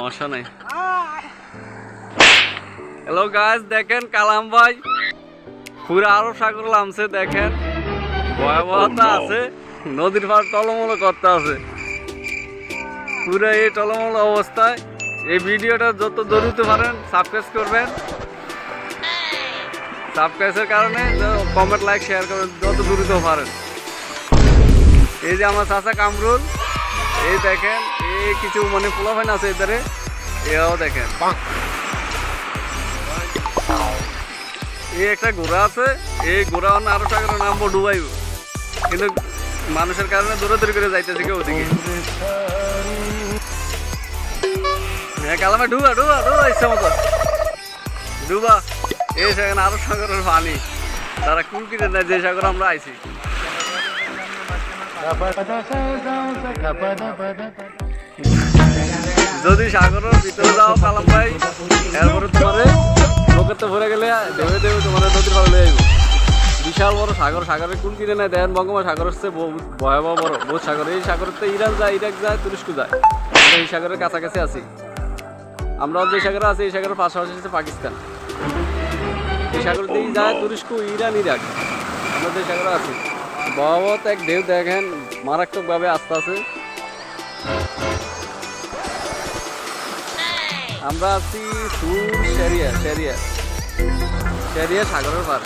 সমস্যা নেই। হ্যালো গাছ দেখেন কালাম ভাই। পুরো আরও সাগর নামছে দেখেন। ভয়াবহতা আছে নদীর পার টলমল করতে আছে। পুরো এই টলমল অবস্থায়। এই ভিডিওটা যত দ্রুত পারেন সাবস্ক্রাইব করবেন। সাবস্ক্রাইবের কারণে কমেন্ট লাইক শেয়ার করবেন যত দ্রুত পারেন। এই যে আমার চাচা কামরুল এই দেখেন কিছু মানে পোলাফাইন আছে এদারে এও দেখেন এই একটা ঘোড়া আছে এই ঘোড়া অন্য আরও টাকার নামবো ডুবাইব কিন্তু মানুষের কারণে দূরে দূরে করে যাইতেছে কেউ ওদিকে হ্যাঁ কালামে ডুবা ডুবা ডুবা ইচ্ছা মতো ডুবা এই সেখানে আরও সাগরের পানি তারা কুলকিতে নেয় যে সাগর আমরা আইছি যদি সাগরের ভিতরে যাও কালাম ভাই, এরপরে তোমারে নৌকাতে ভরে গেলে দেবে দেবে, তোমার নদীর লয়ে যাব বিশাল বড় সাগর, সাগরের কোন কিনে নেয়? দেন বঙ্গমা সাগর হচ্ছে বহু- ভয়াবহ বড় বহুত সাগর। এই সাগরের তো ইরান যায়, ইরাক যায়, তুরস্ক যায়। আমরা এই সাগরের কাছাকাছি আছি। আমরা যে সাগরে আছি, এই সাগরের পাশাপাশি হচ্ছে পাকিস্তান। এই সাগর দিয়েই যায় তুরস্ক, ইরান, ইরাক। আমরা যে সাগরে আছি। ভয়াবহ এক ঢেউ, দেখেন, মারাত্মকভাবে আস্তে আছে। আমরা আছি সুর শেরিয়া শেরিয়া শেরিয়া সাগরের পার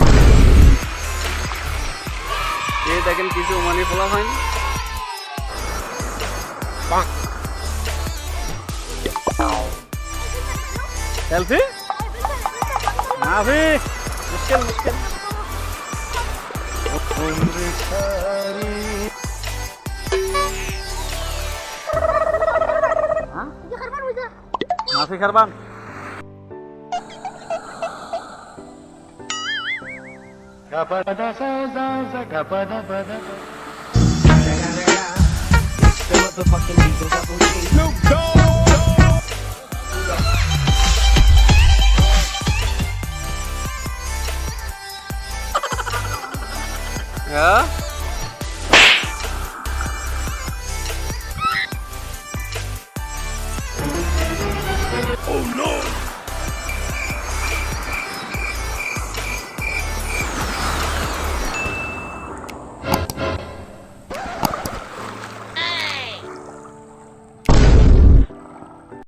এই দেখেন কিছু মানে ফোলা হয়নি সেলফি মাফি মুশকিল মুশকিল Masih Herban. Gapada Yeah?